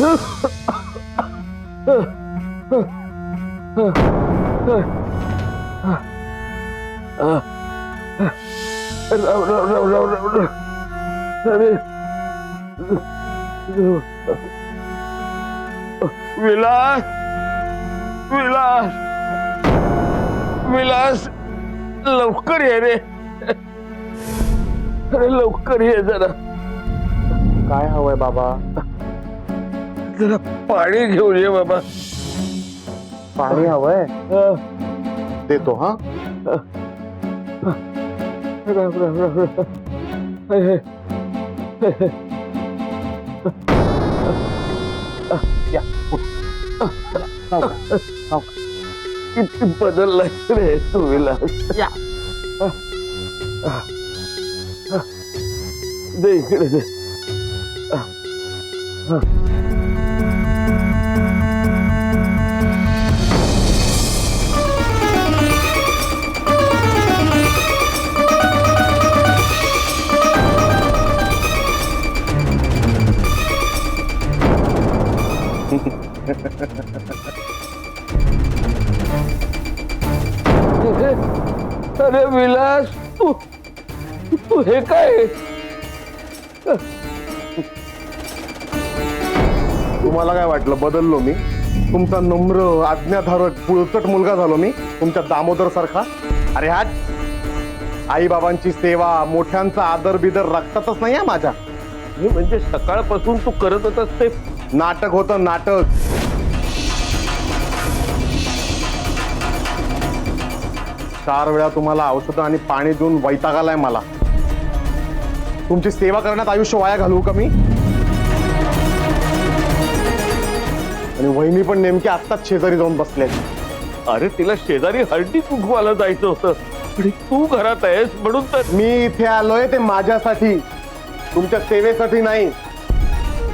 राव राव राव राव राव राव विलास विलास विलास लवकर ये रे. अरे लवकर ये जरा. काय हवंय बाबा? जरा पाणी घेऊन ये बाबा पाणी हवंय. देतो हा राम राम राम राम. या किती बदललाय रे तू विलास या. दे इकडे दे अरे विलास तू तू हे काय तुम्हाला काय वाटलं? बदललो मी. तुमचा नम्र आज्ञाधारक पुळचट मुलगा झालो मी तुमच्या दामोदर सारखा. अरे हा आई बाबांची सेवा मोठ्यांचा आदर बिदर रक्तातच नाही माझ्या. म्हणजे सकाळपासून तू करत होतास ते नाटक होतं नाटक. चार वेळा तुम्हाला औषधं आणि पाणी देऊन वैताग आलाय मला. तुमची सेवा करण्यात आयुष्य वाया घालवू का मी? आणि वहिनी पण नेमकी आत्ताच शेजारी जाऊन बसले अरे तिला शेजारी हळदी कुंकवाला जायचं होतं. आणि तू घरात आहेस म्हणून तर मी इथे आलोय ते माझ्यासाठी. तुमच्या सेवेसाठी नाही.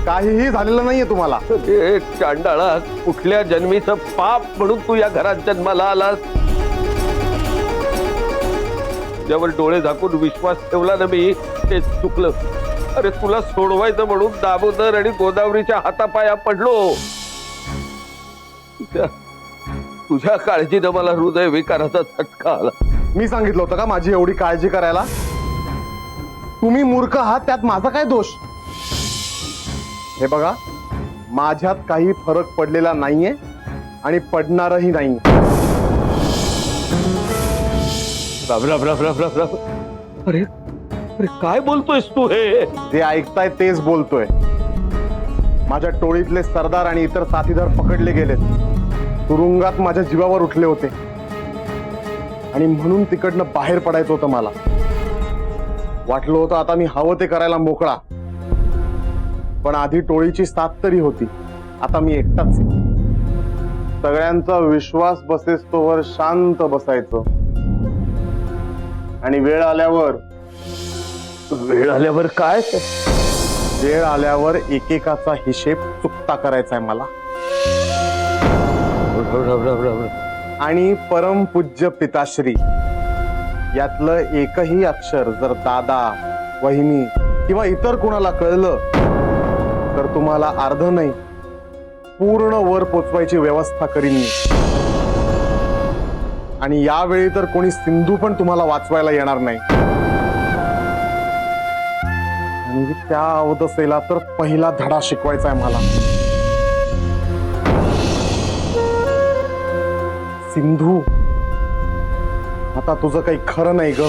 काहीही झालेलं नाहीये तुम्हाला. ए, चांडाळा कुठल्या जन्मीचं पाप म्हणून तू या घरात जन्माला आलास? ज्यावर डोळे झाकून विश्वास ठेवला ना मी ते चुकलं. अरे तुला सोडवायचं म्हणून दामोदर आणि गोदावरीच्या हातापाया पडलो. तुझ्या तुझ्या काळजीनं मला हृदय विकाराचा झटका आला. मी सांगितलं होतं का माझी एवढी काळजी करायला? तुम्ही मूर्ख आहात त्यात माझा काय दोष? हे बघा माझ्यात काही फरक पडलेला नाहीये आणि पडणारही नाही राम राम राम राम राम राम अरे अरे काय बोलतोयस तू हे? जे ऐकताय तेच बोलतोय. माझ्या टोळीतले सरदार आणि इतर साथीदार पकडले गेलेत. तुरुंगात माझ्या जीवावर उठले होते. आणि म्हणून तिकडनं बाहेर पडायचं होतं मला. वाटलं होतं आता मी हवं ते करायला मोकळा. पण आधी टोळीची साथ तरी होती. आता मी एकटाच सगळ्यांचा विश्वास बसेस तोवर शांत बसायचं. आणि वेळ आल्यावर वेळ आल्यावर काय? वेळ आल्यावर एकेकाचा हिशेब चुकता करायचा आहे मला आणि परमपूज्य पिताश्री यातलं एकही अक्षर जर दादा वहिनी किंवा इतर कुणाला कळलं तर तुम्हाला अर्ध नाही पूर्ण वर पोचवायची व्यवस्था करीन मी. आणि यावेळी तर कोणी सिंधू पण तुम्हाला वाचवायला येणार नाही. आणि त्या अवदसेला तर पहिला धडा शिकवायचा आहे मला. सिंधू आता तुझं काही खरं नाही ग.